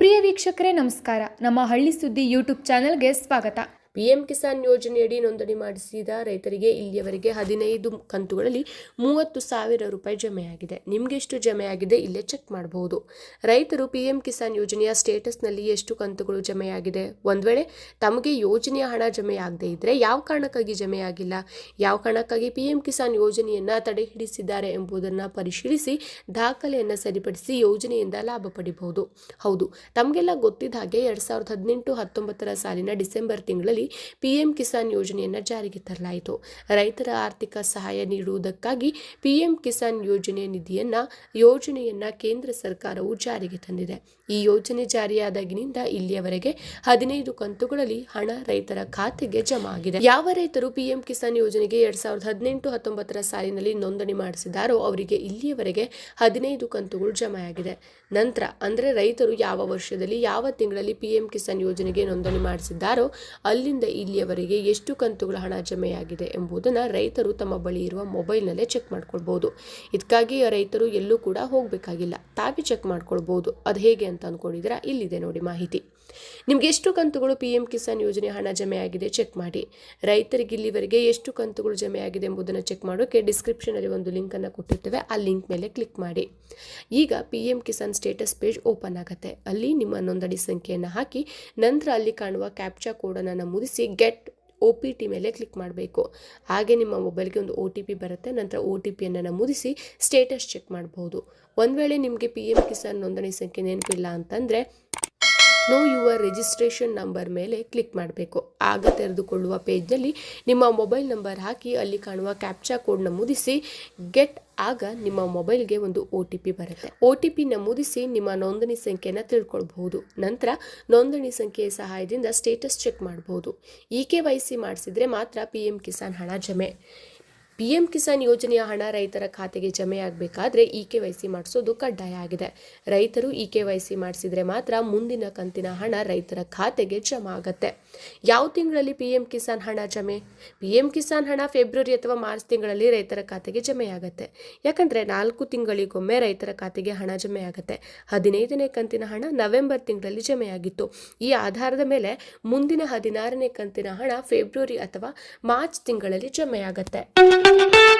ಪ್ರಿಯ ವೀಕ್ಷಕರೇ ನಮಸ್ಕಾರ. ನಮ್ಮ ಹಳ್ಳಿ ಸುದ್ದಿ ಯೂಟ್ಯೂಬ್ ಚಾನೆಲ್ಗೆ ಸ್ವಾಗತ. ಪಿಎಂ ಕಿಸಾನ್ ಯೋಜನೆಯಡಿ ನೋಂದಣಿ ಮಾಡಿಸಿದ ರೈತರಿಗೆ ಇಲ್ಲಿಯವರೆಗೆ ಹದಿನೈದು ಕಂತುಗಳಲ್ಲಿ ಮೂವತ್ತು ಸಾವಿರ ರೂಪಾಯಿ ಜಮೆಯಾಗಿದೆ. ನಿಮಗೆಷ್ಟು ಜಮೆಯಾಗಿದೆ ಇಲ್ಲೇ ಚೆಕ್ ಮಾಡಬಹುದು ರೈತರು ಪಿಎಂ ಕಿಸಾನ್ ಯೋಜನೆಯ ಸ್ಟೇಟಸ್ನಲ್ಲಿ ಎಷ್ಟು ಕಂತುಗಳು ಜಮೆಯಾಗಿದೆ? ಒಂದು ವೇಳೆ ತಮಗೆ ಯೋಜನೆಯ ಹಣ ಜಮೆಯಾಗದೇ ಇದ್ರೆ ಯಾವ ಕಾರಣಕ್ಕಾಗಿ ಜಮೆಯಾಗಿಲ್ಲ? ಯಾವ ಕಾರಣಕ್ಕಾಗಿ ಪಿಎಂ ಕಿಸಾನ್ ಯೋಜನೆಯನ್ನು ತಡೆ ಹಿಡಿಸಿದ್ದಾರೆ ಎಂಬುದನ್ನು ಪರಿಶೀಲಿಸಿ ದಾಖಲೆಯನ್ನು ಸರಿಪಡಿಸಿ ಯೋಜನೆಯಿಂದ ಲಾಭ ಪಡಿಬಹುದು. ಹೌದು, ತಮಗೆಲ್ಲ ಗೊತ್ತಿದ್ದ ಹಾಗೆ ಎರಡ್ ಸಾವಿರದ ಹದಿನೆಂಟು ಹತ್ತೊಂಬತ್ತರ ಸಾಲಿನ ಡಿಸೆಂಬರ್ ತಿಂಗಳಲ್ಲಿ ಪಿಎಂ ಕಿಸಾನ್ ಯೋಜನೆಯನ್ನು ಜಾರಿಗೆ ತರಲಾಯಿತು. ರೈತರ ಆರ್ಥಿಕ ಸಹಾಯ ನೀಡುವುದಕ್ಕಾಗಿ ಪಿಎಂ ಕಿಸಾನ್ ಯೋಜನೆ ನಿಧಿಯನ್ನು, ಯೋಜನೆಯನ್ನ ಕೇಂದ್ರ ಸರ್ಕಾರವು ಜಾರಿಗೆ ತಂದಿದೆ. ಈ ಯೋಜನೆ ಜಾರಿಯಾದಾಗಿನಿಂದ ಇಲ್ಲಿಯವರೆಗೆ ಹದಿನೈದು ಕಂತುಗಳಲ್ಲಿ ಹಣ ರೈತರ ಖಾತೆಗೆ ಜಮಾ ಆಗಿದೆ. ಯಾವ ರೈತರು ಪಿಎಂ ಕಿಸಾನ್ ಯೋಜನೆಗೆ ಎರಡ್ ಸಾವಿರದ ಹದಿನೆಂಟು, ಹತ್ತೊಂಬತ್ತರ ಸಾಲಿನಲ್ಲಿ ನೋಂದಣಿ ಮಾಡಿಸಿದಾರೋ ಅವರಿಗೆ ಇಲ್ಲಿಯವರೆಗೆ ಹದಿನೈದು ಕಂತುಗಳು ಜಮೆಯಾಗಿದೆ. ನಂತರ, ಅಂದರೆ ರೈತರು ಯಾವ ವರ್ಷದಲ್ಲಿ ಯಾವ ತಿಂಗಳಲ್ಲಿ ಪಿಎಂ ಕಿಸಾನ್ ಯೋಜನೆಗೆ ನೋಂದಣಿ ಮಾಡಿಸಿದ್ದಾರೋ ಅಲ್ಲಿಂದ ಇಲ್ಲಿಯವರೆಗೆ ಎಷ್ಟು ಕಂತುಗಳ ಹಣ ಜಮೆಯಾಗಿದೆ ಎಂಬುದನ್ನು ರೈತರು ತಮ್ಮ ಬಳಿ ಇರುವ ಮೊಬೈಲ್ನಲ್ಲೇ ಚೆಕ್ ಮಾಡ್ಕೊಳ್ಬೋದು. ಇದಕ್ಕಾಗಿ ರೈತರು ಎಲ್ಲೂ ಕೂಡ ಹೋಗಬೇಕಾಗಿಲ್ಲ. ತಾವೇ ಚೆಕ್ ಮಾಡ್ಕೊಳ್ಬೋದು. ಅದು ಹೇಗೆ ಅಂತ ಅಂದ್ಕೊಂಡಿದ್ದೀರಾ ಇಲ್ಲಿದೆ ನೋಡಿ ಮಾಹಿತಿ. ನಿಮ್ಗೆ ಎಷ್ಟು ಕಂತುಗಳು ಪಿ ಎಂ ಕಿಸಾನ್ ಯೋಜನೆ ಹಣ ಜಮೆಯಾಗಿದೆ ಚೆಕ್ ಮಾಡಿ. ರೈತರಿಗೆ ಇಲ್ಲಿವರೆಗೆ ಎಷ್ಟು ಕಂತುಗಳು ಜಮೆಯಾಗಿದೆ ಎಂಬುದನ್ನು ಚೆಕ್ ಮಾಡೋಕೆ ಡಿಸ್ಕ್ರಿಪ್ಷನಲ್ಲಿ ಒಂದು ಲಿಂಕನ್ನು ಕೊಟ್ಟಿರ್ತೇವೆ. ಆ ಲಿಂಕ್ ಮೇಲೆ ಕ್ಲಿಕ್ ಮಾಡಿ. ಈಗ P M Kisan status page open ಆಗುತ್ತೆ. ಅಲ್ಲಿ ನಿಮ್ಮ ನೋಂದಣಿ ಸಂಖ್ಯೆಯನ್ನು ಹಾಕಿ ನಂತರ ಅಲ್ಲಿ ಕಾಣುವ ಕ್ಯಾಪ್ಚಾ ಕೋಡನ್ನು ನಮೂದಿಸಿ ಗೆಟ್ ಒ ಪಿ ಟಿ ಮೇಲೆ ಕ್ಲಿಕ್ ಮಾಡಬೇಕು. ಹಾಗೆ ನಿಮ್ಮ ಮೊಬೈಲ್ಗೆ ಒಂದು ಒ ಟಿ ಪಿ ಬರುತ್ತೆ. ನಂತರ ಒ ಟಿ ಪಿಯನ್ನು ನಮೂದಿಸಿ ಸ್ಟೇಟಸ್ ಚೆಕ್ ಮಾಡಬಹುದು ಒಂದು ವೇಳೆ ನಿಮಗೆ ಪಿ ಎಂ ಕಿಸಾನ್ ನೋಂದಣಿ ಸಂಖ್ಯೆ ನೆನಪಿಲ್ಲ ಅಂತಂದರೆ ನೋ ಯುವರ್ ರಿಜಿಸ್ಟ್ರೇಷನ್ ನಂಬರ್ ಮೇಲೆ ಕ್ಲಿಕ್ ಮಾಡಬೇಕು. ಆಗ ತೆರೆದುಕೊಳ್ಳುವ ಪೇಜ್ನಲ್ಲಿ ನಿಮ್ಮ ಮೊಬೈಲ್ ನಂಬರ್ ಹಾಕಿ, ಅಲ್ಲಿ ಕಾಣುವ ಕ್ಯಾಪ್ಚಾ ಕೋಡ್ ನಮೂದಿಸಿ ಗೆಟ್ ಆಗ ನಿಮ್ಮ ಮೊಬೈಲ್ಗೆ ಒಂದು ಒ ಟಿ ಪಿ ಬರುತ್ತೆ. ಒ ಟಿ ಪಿ ನಮೂದಿಸಿ ನಿಮ್ಮ ನೋಂದಣಿ ಸಂಖ್ಯೆಯನ್ನು ತಿಳ್ಕೊಳ್ಬಹುದು. ನಂತರ ನೋಂದಣಿ ಸಂಖ್ಯೆಯ ಸಹಾಯದಿಂದ ಸ್ಟೇಟಸ್ ಚೆಕ್ ಮಾಡಬಹುದು ಇ ಕೆ ವೈ ಸಿ ಮಾಡಿಸಿದ್ರೆ ಮಾತ್ರ ಪಿ ಎಂ ಕಿಸಾನ್ ಹಣ ಜಮೆ. ಪಿ ಎಂ ಕಿಸಾನ್ ಯೋಜನೆಯ ಹಣ ರೈತರ ಖಾತೆಗೆ ಜಮೆಯಾಗಬೇಕಾದ್ರೆ ಇ ಕೆ ವೈ ಸಿ ಮಾಡಿಸೋದು ಕಡ್ಡಾಯ ಆಗಿದೆ. ರೈತರು ಇ ಕೆ ವೈ ಸಿ ಮಾಡಿಸಿದ್ರೆ ಮಾತ್ರ ಮುಂದಿನ ಕಂತಿನ ಹಣ ರೈತರ ಖಾತೆಗೆ ಜಮಾ ಆಗುತ್ತೆ ಯಾವ ತಿಂಗಳಲ್ಲಿ ಪಿ ಎಂ ಕಿಸಾನ್ ಹಣ ಜಮೆ? ಪಿ ಎಂ ಕಿಸಾನ್ ಹಣ ಫೆಬ್ರವರಿ ಅಥವಾ ಮಾರ್ಚ್ ತಿಂಗಳಲ್ಲಿ ರೈತರ ಖಾತೆಗೆ ಜಮೆಯಾಗತ್ತೆ. ಯಾಕಂದರೆ ನಾಲ್ಕು ತಿಂಗಳಿಗೊಮ್ಮೆ ರೈತರ ಖಾತೆಗೆ ಹಣ ಜಮೆಯಾಗತ್ತೆ. ಹದಿನೈದನೇ ಕಂತಿನ ಹಣ ನವೆಂಬರ್ ತಿಂಗಳಲ್ಲಿ ಜಮೆಯಾಗಿತ್ತು. ಈ ಆಧಾರದ ಮೇಲೆ ಮುಂದಿನ ಹದಿನಾರನೇ ಕಂತಿನ ಹಣ ಫೆಬ್ರವರಿ ಅಥವಾ ಮಾರ್ಚ್ ತಿಂಗಳಲ್ಲಿ ಜಮೆಯಾಗತ್ತೆ. Thank you.